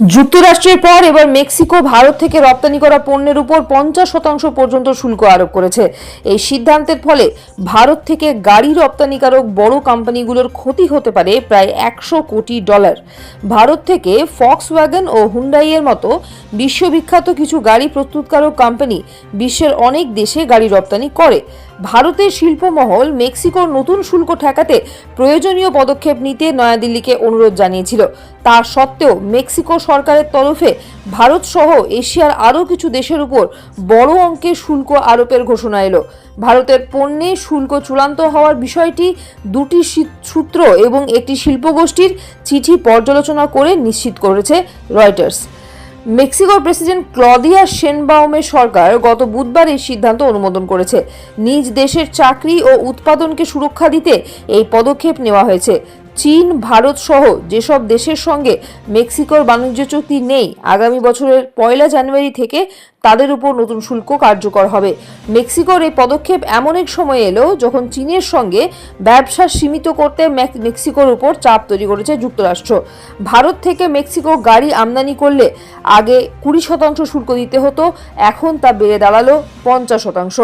যুক্তরাষ্ট্রের পর এবার মেক্সিকো, ভারত থেকে রপ্তানি করা পণ্যের উপর পঞ্চাশ শতাংশ পর্যন্ত শুল্ক আরোপ করেছে। এই সিদ্ধান্তের ফলে ভারত থেকে গাড়ি রপ্তানিকারক বড় কোম্পানিগুলোর ক্ষতি হতে পারে প্রায় একশো কোটি ডলার। ভারত থেকে ফক্স ওয়াগন ও হুন্ডাইয়ের মতো বিশ্ববিখ্যাত কিছু গাড়ি প্রস্তুতকারক কোম্পানি বিশ্বের অনেক দেশে গাড়ি রপ্তানি করে। ভারতের শিল্পমহল মেক্সিকোর নতুন শুল্ক ঠেকাতে প্রয়োজনীয় পদক্ষেপ নিতে নয়াদিল্লিকে অনুরোধ জানিয়েছিল। তা সত্ত্বেও মেক্সিকো সরকারের তরফে ভারত সহ এশিয়ার আরও কিছু দেশের উপর বড় অঙ্কের শুল্ক আরোপের ঘোষণা এলো। ভারতের পণ্যে শুল্ক চূড়ান্ত হওয়ার বিষয়টি দুটি সূত্র এবং একটি শিল্পগোষ্ঠীর চিঠি পর্যালোচনা করে নিশ্চিত করেছে রয়টার্স। মেক্সিকোর প্রেসিডেন্ট ক্লদিয়া শেনবাউমের সরকার গত বুধবার এই সিদ্ধান্ত অনুমোদন করেছে। নিজ দেশের চাকরি ও উৎপাদনকে সুরক্ষা দিতে এই পদক্ষেপ নেওয়া হয়েছে। চীন, ভারত সহ যেসব দেশের সঙ্গে মেক্সিকোর বাণিজ্য চুক্তি নেই, আগামী বছরের পয়লা জানুয়ারি থেকে তাদের উপর নতুন শুল্ক কার্যকর হবে। মেক্সিকোর এই পদক্ষেপ এমন এক সময় এলো যখন চীনের সঙ্গে ব্যবসা সীমিত করতে মেক্সিকোর উপর চাপ তৈরি করেছে যুক্তরাষ্ট্র। ভারত থেকে মেক্সিকো গাড়ি আমদানি করলে আগে কুড়ি শতাংশ শুল্ক দিতে হতো, এখন তা বেড়ে দাঁড়াল পঞ্চাশ শতাংশ।